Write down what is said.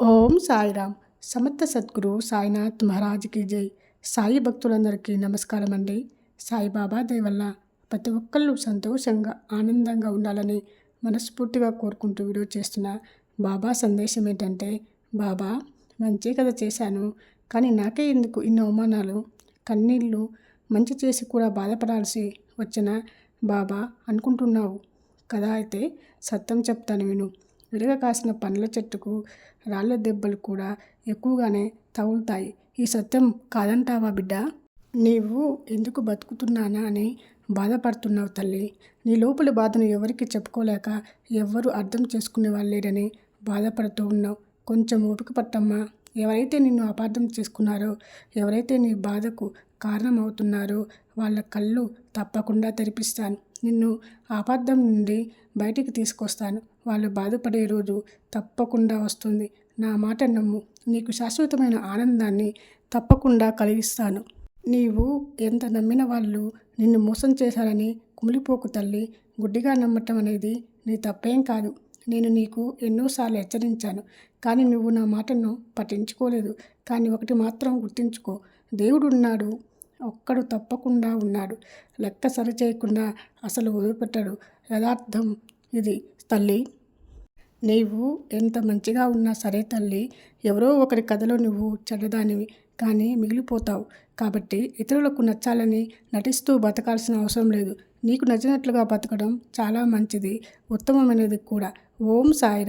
ఓం సాయిరామ్. సమర్థ సద్గురు సాయినాథ్ మహారాజ్కి జై. సాయి భక్తులందరికీ నమస్కారం అండి సాయిబాబా దయ వల్ల ప్రతి ఒక్కళ్ళు సంతోషంగా ఆనందంగా ఉండాలని మనస్ఫూర్తిగా కోరుకుంటూ వీడియో చేస్తున్న బాబా సందేశం ఏంటంటే బాబా మంచి కథ చేశాను కానీ నాకే ఎందుకు ఇన్ని అవమానాలు? కన్నీళ్ళు మంచి చేసి కూడా బాధపడాల్సి వచ్చిన బాబా అనుకుంటున్నావు కదా అయితే సత్యం చెప్తాను విను. విరగ కాసిన పండ్ల చెట్టుకు రాళ్ళ దెబ్బలు కూడా ఎక్కువగానే తగులుతాయి. ఈ సత్యం కాదంటావా బిడ్డ? నీవు ఎందుకు బతుకుతున్నానా అని బాధపడుతున్నావు తల్లి. నీ లోపలి బాధను ఎవరికి చెప్పుకోలేక ఎవ్వరూ అర్థం చేసుకునే వాళ్ళు బాధపడుతూ ఉన్నావు. కొంచెం ఓపిక పట్టమ్మా. ఎవరైతే నిన్ను అపార్థం చేసుకున్నారో ఎవరైతే నీ బాధకు కారణమవుతున్నారో వాళ్ళ కళ్ళు తప్పకుండా తెరిపిస్తాను. నిన్ను అపార్థం నుండి బయటికి తీసుకొస్తాను. వాళ్ళు బాధపడే రోజు తప్పకుండా వస్తుంది. నా మాట నమ్ము. నీకు శాశ్వతమైన ఆనందాన్ని తప్పకుండా కలిగిస్తాను. నీవు ఎంత నమ్మిన వాళ్ళు నిన్ను మోసం చేశారని కుమిలిపోకు తల్లి. గుడ్డిగా నమ్మటం అనేది నీ తప్పేం కాదు. నేను నీకు ఎన్నోసార్లు హెచ్చరించాను కానీ నువ్వు నా మాటను పట్టించుకోలేదు. కానీ ఒకటి మాత్రం గుర్తుంచుకో. దేవుడు ఉన్నాడు ఒక్కడు తప్పకుండా ఉన్నాడు. లెక్క సరి చేయకుండా అసలు వదిలిపెట్టాడు. యథార్థం ఇది. తల్లి నీవు ఎంత మంచిగా ఉన్నా సరే తల్లి ఎవరో ఒకరి కథలో నువ్వు చెడ్డదానివి కానీ మిగిలిపోతావు. కాబట్టి ఇతరులకు నచ్చాలని నటిస్తూ బతకాల్సిన అవసరం లేదు. నీకు నచ్చినట్లుగా బతకడం చాలా మంచిది. ఉత్తమమైనది కూడా. ఓం సాయిరామ్.